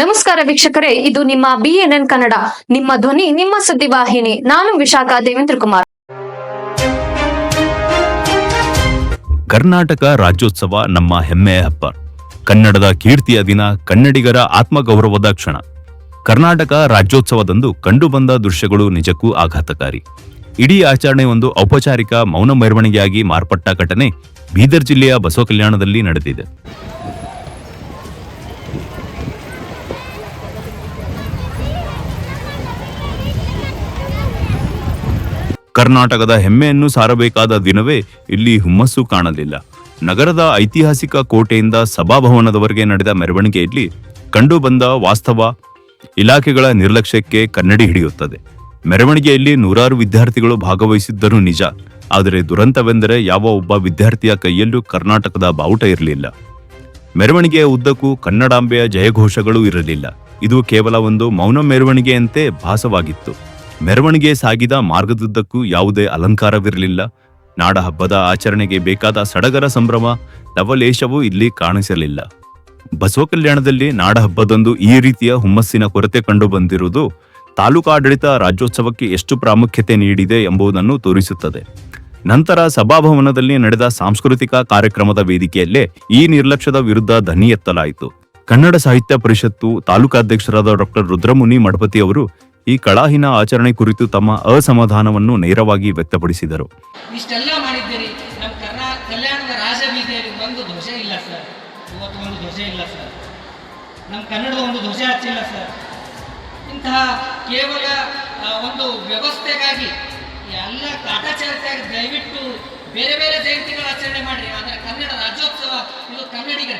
ನಮಸ್ಕಾರ ವೀಕ್ಷಕರೇ, ಇದು ನಿಮ್ಮ ಬಿಎನ್ಎನ್ ಕನ್ನಡ, ನಿಮ್ಮ ಧ್ವನಿ, ನಿಮ್ಮ ಸುದ್ದಿವಾಹಿನಿ ನಾನು ವಿಶಾಖ ದೇವೇಂದ್ರ ಕುಮಾರ್. ಕರ್ನಾಟಕ ರಾಜ್ಯೋತ್ಸವ ನಮ್ಮ ಹೆಮ್ಮೆಯ ಹಬ್ಬ. ಕನ್ನಡದ ಕೀರ್ತಿಯ ದಿನ, ಕನ್ನಡಿಗರ ಆತ್ಮಗೌರವದ ಕ್ಷಣ. ಕರ್ನಾಟಕ ರಾಜ್ಯೋತ್ಸವದಂದು ಕಂಡುಬಂದ ದೃಶ್ಯಗಳು ನಿಜಕ್ಕೂ ಆಘಾತಕಾರಿ. ಇಡೀ ಆಚರಣೆ ಒಂದು ಔಪಚಾರಿಕ ಮೌನ ಮೆರವಣಿಗೆಯಾಗಿ ಮಾರ್ಪಟ್ಟ ಘಟನೆ ಬೀದರ್ ಜಿಲ್ಲೆಯ ಬಸವ ಕಲ್ಯಾಣದಲ್ಲಿ ನಡೆದಿದೆ. ಕರ್ನಾಟಕದ ಹೆಮ್ಮೆಯನ್ನು ಸಾರಬೇಕಾದ ದಿನವೇ ಇಲ್ಲಿ ಹುಮ್ಮಸ್ಸು ಕಾಣಲಿಲ್ಲ. ನಗರದ ಐತಿಹಾಸಿಕ ಕೋಟೆಯಿಂದ ಸಭಾಭವನದವರೆಗೆ ನಡೆದ ಮೆರವಣಿಗೆಯಲ್ಲಿ ಕಂಡುಬಂದ ವಾಸ್ತವ ಇಲಾಖೆಗಳ ನಿರ್ಲಕ್ಷ್ಯಕ್ಕೆ ಕನ್ನಡಿ ಹಿಡಿಯುತ್ತದೆ. ಮೆರವಣಿಗೆಯಲ್ಲಿ ನೂರಾರು ವಿದ್ಯಾರ್ಥಿಗಳು ಭಾಗವಹಿಸಿದ್ದರೂ ನಿಜ. ಆದರೆ ದುರಂತವೆಂದರೆ ಯಾವ ಒಬ್ಬ ವಿದ್ಯಾರ್ಥಿಯ ಕೈಯಲ್ಲೂ ಕರ್ನಾಟಕದ ಬಾವುಟ ಇರಲಿಲ್ಲ. ಮೆರವಣಿಗೆಯ ಉದ್ದಕ್ಕೂ ಕನ್ನಡಾಂಬೆಯ ಜಯಘೋಷಗಳು ಇರಲಿಲ್ಲ. ಇದು ಕೇವಲ ಒಂದು ಮೌನ ಮೆರವಣಿಗೆಯಂತೆ ಭಾಸವಾಗಿತ್ತು. ಮೆರವಣಿಗೆ ಸಾಗಿದ ಮಾರ್ಗದುದ್ದಕ್ಕೂ ಯಾವುದೇ ಅಲಂಕಾರವಿರಲಿಲ್ಲ. ನಾಡಹಬ್ಬದ ಆಚರಣೆಗೆ ಬೇಕಾದ ಸಡಗರ ಸಂಭ್ರಮ, ಲವಲೇಶವೂ ಇಲ್ಲಿ ಕಾಣಿಸಲಿಲ್ಲ. ಬಸವ ಕಲ್ಯಾಣದಲ್ಲಿ ನಾಡ ಹಬ್ಬದಂದು ಈ ರೀತಿಯ ಹುಮ್ಮಸ್ಸಿನ ಕೊರತೆ ಕಂಡು ಬಂದಿರುವುದು ತಾಲೂಕಾಡಳಿತ ರಾಜ್ಯೋತ್ಸವಕ್ಕೆ ಎಷ್ಟು ಪ್ರಾಮುಖ್ಯತೆ ನೀಡಿದೆ ಎಂಬುದನ್ನು ತೋರಿಸುತ್ತದೆ. ನಂತರ ಸಭಾಭವನದಲ್ಲಿ ನಡೆದ ಸಾಂಸ್ಕೃತಿಕ ಕಾರ್ಯಕ್ರಮದ ವೇದಿಕೆಯಲ್ಲೇ ಈ ನಿರ್ಲಕ್ಷ್ಯದ ವಿರುದ್ಧ ಧ್ವನಿ ಎತ್ತಲಾಯಿತು. ಕನ್ನಡ ಸಾಹಿತ್ಯ ಪರಿಷತ್ತು ತಾಲೂಕಾಧ್ಯಕ್ಷರಾದ ಡಾಕ್ಟರ್ ರುದ್ರಮುನಿ ಮಠಪತಿ ಅವರು ಈ ಕಳಾಹಿನ ಆಚರಣೆ ಕುರಿತು ತಮ್ಮ ಅಸಮಾಧಾನವನ್ನು ನೇರವಾಗಿ ವ್ಯಕ್ತಪಡಿಸಿದರು. ಕೇವಲ ಒಂದು ವ್ಯವಸ್ಥೆಗಾಗಿ ಎಲ್ಲ ದಯವಿಟ್ಟು ಬೇರೆ ಬೇರೆ ಜಯಂತಿಗಳ ಆಚರಣೆ ಮಾಡಿರಿ. ಆದರೆ ಕನ್ನಡ ರಾಜ್ಯೋತ್ಸವ, ಇದು ಕನ್ನಡಿಗರ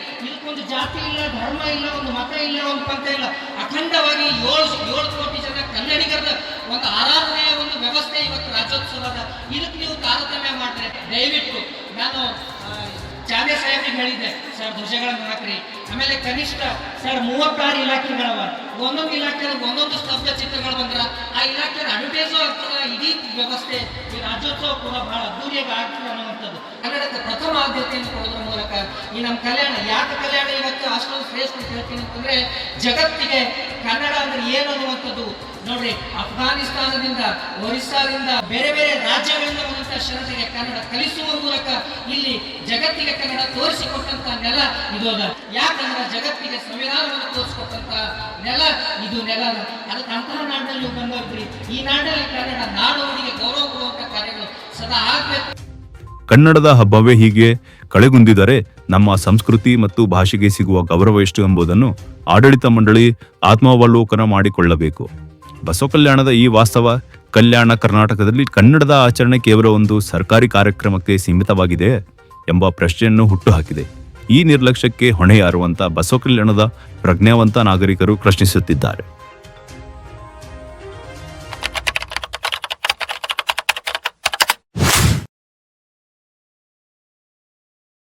ಇದಕ್ಕೊಂದು ಜಾತಿ ಇಲ್ಲ ಧರ್ಮ ಇಲ್ಲ ಒಂದು ಮತ ಇಲ್ಲ ಒಂದು ಪಂಥ ಇಲ್ಲ. ಅಖಂಡವಾಗಿ ಏಳು ಏಳು ಕೋಟಿ ಜನ ಕನ್ನಡಿಗರದ ಒಂದು ಆರಾಧನೆಯ ಒಂದು ವ್ಯವಸ್ಥೆ ಇವತ್ತು ರಾಜ್ಯೋತ್ಸವದ. ಇದಕ್ಕೆ ನೀವು ತಾರತಮ್ಯ ಮಾಡಿದ್ರೆ ದಯವಿಟ್ಟು ನಾನು ಆ, ಸಾಹಿತಿ ಹೇಳಿದ್ದೆ ಸರ್ ಧ್ವಜಗಳನ್ನು ಹಾಕ್ರಿ. ಆಮೇಲೆ ಕನಿಷ್ಠ ಸರ್ ಮೂವತ್ತಾರು ಇಲಾಖೆಗಳವ. ಒಂದೊಂದು ಇಲಾಖೆಯಲ್ಲಿ ಒಂದೊಂದು ಸ್ತಬ್ಧ ಚಿತ್ರಗಳು ಬಂದ್ರ ಆ ಇಲಾಖೆ ಅಡ್ವರ್ಟೈಸು ಆಗ್ತದ ಇಡೀ ವ್ಯವಸ್ಥೆ ಈ ರಾಜ್ಯೋತ್ಸವ ಕೂಡ ಬಹಳ ಅದ್ದೂರಿಯಾಗಿ ಆಗ್ತದೆ ಅನ್ನುವಂಥದ್ದು. ಕನ್ನಡಕ್ಕೆ ಪ್ರಥಮ ಆದ್ಯತೆಯನ್ನು ಕೊಡೋದ್ರ ಮೂಲಕ ಈ ನಮ್ಮ ಕಲ್ಯಾಣ, ಯಾಕೆ ಕಲ್ಯಾಣ ಇವತ್ತು ಅಷ್ಟೊಂದು ಶ್ರೇಷ್ಠ ಅಂತ ಹೇಳ್ತೀನಿ ಅಂತಂದ್ರೆ, ಜಗತ್ತಿಗೆ ಕನ್ನಡ ಅಂದ್ರೆ ಏನು ಅನ್ನುವಂಥದ್ದು ನೋಡ್ರಿ, ಅಫ್ಘಾನಿಸ್ತಾನದಿಂದ, ಒರಿಸ್ಸಾದಿಂದ, ಬೇರೆ ಬೇರೆ ರಾಜ್ಯಗಳಿಂದ ಬಂದಂತಹ ಜನತೆಗೆ ಕನ್ನಡ ಕಲಿಸುವ ಮೂಲಕ ಇಲ್ಲಿ ಜಗತ್ತಿಗೆ ಕನ್ನಡ ತೋರಿಸಿಕೊಟ್ಟಂತ ನೆಲ ಇದು ಅದ. ಯಾಕಂದ್ರೆ ಜಗತ್ತಿಗೆ ಸಂವಿಧಾನವನ್ನು ತೋರಿಸಿಕೊಟ್ಟಂತ ನೆಲ ಇದು ನೆಲ ಅದ. ಅದಕ್ಕೆ ಅಂತಹ ನಾಡಿನಲ್ಲಿ ಬಂದವ್ರಿ ಈ ನಾಡಿನಲ್ಲಿ ಕನ್ನಡ ನಾಡೋರಿಗೆ ಗೌರವ ಕೊಡುವಂತ ಕಾರ್ಯಗಳು ಸದಾ ಆಗ್ಬೇಕು. ಕನ್ನಡದ ಹಬ್ಬವೇ ಹೀಗೆ ಕಳೆಗುಂದಿದರೆ ನಮ್ಮ ಸಂಸ್ಕೃತಿ ಮತ್ತು ಭಾಷೆಗೆ ಸಿಗುವ ಗೌರವ ಎಷ್ಟು ಎಂಬುದನ್ನು ಆಡಳಿತ ಮಂಡಳಿ ಆತ್ಮಾವಲೋಕನ ಮಾಡಿಕೊಳ್ಳಬೇಕು. ಬಸವ ಕಲ್ಯಾಣದ ಈ ವಾಸ್ತವ ಕಲ್ಯಾಣ ಕರ್ನಾಟಕದಲ್ಲಿ ಕನ್ನಡದ ಆಚರಣೆ ಕೇವಲ ಒಂದು ಸರ್ಕಾರಿ ಕಾರ್ಯಕ್ರಮಕ್ಕೆ ಸೀಮಿತವಾಗಿದೆ ಎಂಬ ಪ್ರಶ್ನೆಯನ್ನು ಹುಟ್ಟುಹಾಕಿದೆ. ಈ ನಿರ್ಲಕ್ಷ್ಯಕ್ಕೆ ಹೊಣೆ ಬಸವಕಲ್ಯಾಣದ ಬಸವ ಕಲ್ಯಾಣದ ಪ್ರಜ್ಞಾವಂತ ನಾಗರಿಕರು ಪ್ರಶ್ನಿಸುತ್ತಿದ್ದಾರೆ.